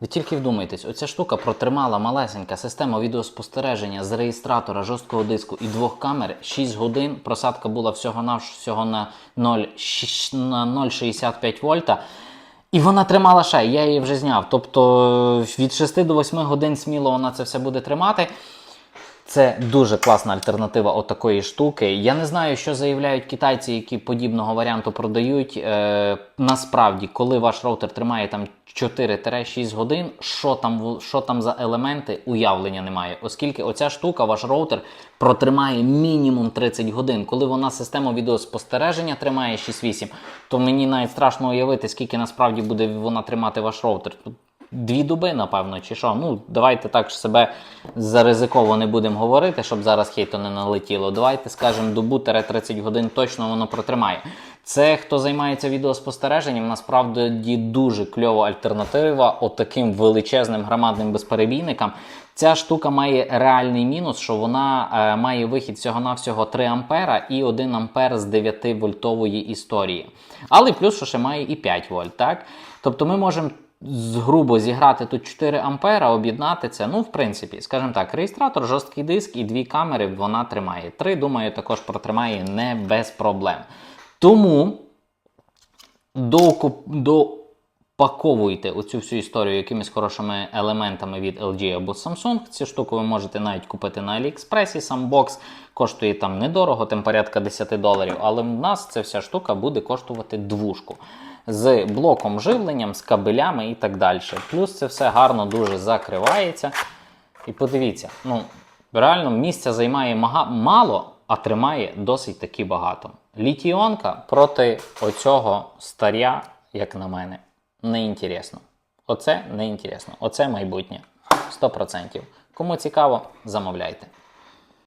Ви тільки вдумайтесь, оця штука протримала малесенька система відеоспостереження з реєстратора жорсткого диску і двох камер 6 годин. Просадка була всього на всього на 0,65 вольта. І вона тримала ще, я її вже зняв. Тобто від 6 до 8 годин сміло вона це все буде тримати. Це дуже класна альтернатива отакої штуки. Я не знаю, що заявляють китайці, які подібного варіанту продають. Е, насправді, коли ваш роутер тримає там 4-6 годин, що там, що там за елементи, уявлення немає. Оскільки оця штука, ваш роутер, протримає мінімум 30 годин. Коли вона систему відеоспостереження тримає 6-8, то мені навіть страшно уявити, скільки насправді буде вона тримати ваш роутер. Дві доби, напевно, чи що. Ну, давайте так ж себе заризиково не будемо говорити, щоб зараз хейту не налетіло. Давайте скажемо, добу 30 годин точно воно протримає. Це хто займається відеоспостереженням, насправді дуже кльова альтернатива отаким величезним громадним безперебійникам. Ця штука має реальний мінус, що вона е, має вихід всього-навсього 3 ампера і 1 ампер з 9 вольтової історії. Але плюс, що ще має і 5 вольт. Так? Тобто ми можемо грубо зіграти тут 4 ампера, об'єднати це. Ну, в принципі, скажімо так, реєстратор, жорсткий диск і дві камери вона тримає. Три, думаю, також протримає не без проблем. Тому допаковуйте оцю всю історію якимись хорошими елементами від LG або Samsung. Цю штуку ви можете навіть купити на AliExpress, сам бокс коштує там недорого, там порядка 10 доларів. Але в нас ця вся штука буде коштувати двушку. З блоком живленням, з кабелями і так далі. Плюс це все гарно дуже закривається. І подивіться, ну реально місця займає мало, а тримає досить таки багато. Літіонка проти оцього старя, як на мене, не інтересно. Оце не інтересно. Оце майбутнє. 100%. Кому цікаво, замовляйте.